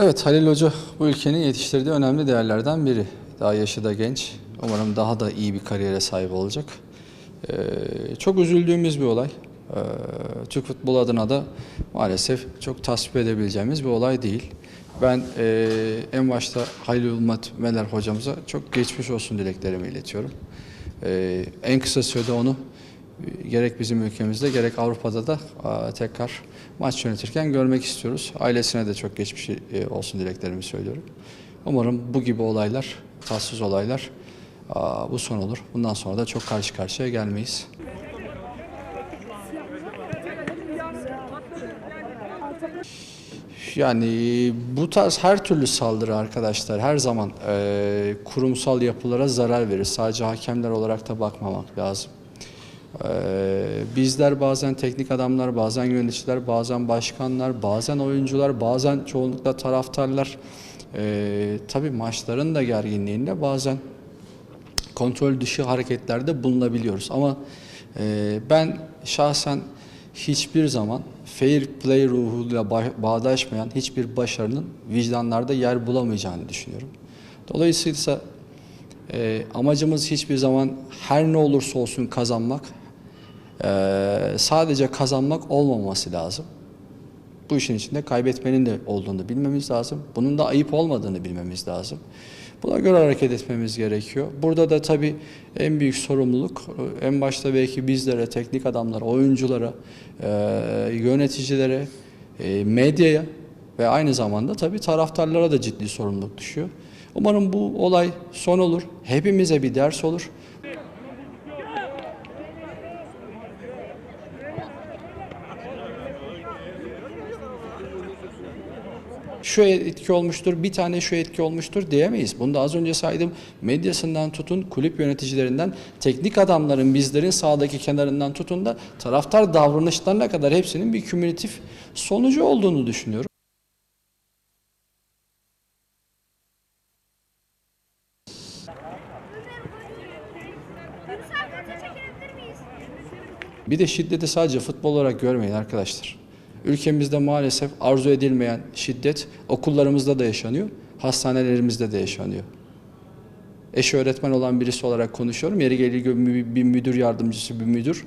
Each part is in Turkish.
Evet Halil Hoca bu ülkenin yetiştirdiği önemli değerlerden biri. Daha yaşı da genç. Umarım daha da iyi bir kariyere sahip olacak. Ee, çok üzüldüğümüz bir olay. Ee, Türk futbol adına da maalesef çok tasvip edebileceğimiz bir olay değil. Ben e, en başta Halil Ulmat Meler hocamıza çok geçmiş olsun dileklerimi iletiyorum. Ee, en kısa sürede onu e, gerek bizim ülkemizde gerek Avrupa'da da a, tekrar maç yönetirken görmek istiyoruz. Ailesine de çok geçmiş e, olsun dileklerimi söylüyorum. Umarım bu gibi olaylar, tatsız olaylar a, bu son olur. Bundan sonra da çok karşı karşıya gelmeyiz. Yani bu tarz her türlü saldırı arkadaşlar her zaman e, kurumsal yapılara zarar verir. Sadece hakemler olarak da bakmamak lazım. Ee, bizler bazen teknik adamlar, bazen yöneticiler, bazen başkanlar, bazen oyuncular, bazen çoğunlukla taraftarlar ee, tabii maçların da gerginliğinde bazen kontrol dışı hareketlerde bulunabiliyoruz. Ama e, ben şahsen hiçbir zaman fair play ruhuyla ba- bağdaşmayan hiçbir başarının vicdanlarda yer bulamayacağını düşünüyorum. Dolayısıyla e, amacımız hiçbir zaman her ne olursa olsun kazanmak, e, sadece kazanmak olmaması lazım. Bu işin içinde kaybetmenin de olduğunu bilmemiz lazım. Bunun da ayıp olmadığını bilmemiz lazım. Buna göre hareket etmemiz gerekiyor. Burada da tabii en büyük sorumluluk en başta belki bizlere, teknik adamlara, oyunculara, e, yöneticilere, e, medyaya ve aynı zamanda tabii taraftarlara da ciddi sorumluluk düşüyor. Umarım bu olay son olur. Hepimize bir ders olur. Şu etki olmuştur, bir tane şu etki olmuştur diyemeyiz. Bunu da az önce saydım. Medyasından tutun, kulüp yöneticilerinden, teknik adamların, bizlerin sağdaki kenarından tutun da taraftar davranışlarına kadar hepsinin bir kümülatif sonucu olduğunu düşünüyorum. Bir de şiddeti sadece futbol olarak görmeyin arkadaşlar. Ülkemizde maalesef arzu edilmeyen şiddet okullarımızda da yaşanıyor, hastanelerimizde de yaşanıyor. Eşi öğretmen olan birisi olarak konuşuyorum. Yeri geliyor bir müdür yardımcısı, bir müdür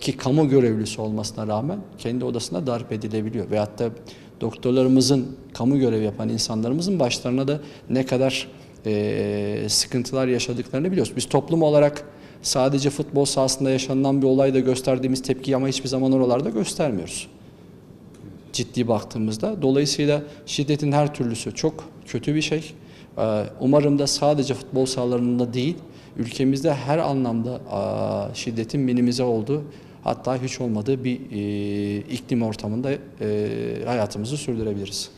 ki kamu görevlisi olmasına rağmen kendi odasında darp edilebiliyor. Veyahut da doktorlarımızın, kamu görevi yapan insanlarımızın başlarına da ne kadar eee, sıkıntılar yaşadıklarını biliyoruz. Biz toplum olarak sadece futbol sahasında yaşanılan bir olayda gösterdiğimiz tepkiyi ama hiçbir zaman oralarda göstermiyoruz. Ciddi baktığımızda. Dolayısıyla şiddetin her türlüsü çok kötü bir şey. Ee, Umarım da sadece futbol sahalarında değil, ülkemizde her anlamda şiddetin minimize olduğu, hatta hiç olmadığı bir e, iklim ortamında e, hayatımızı sürdürebiliriz.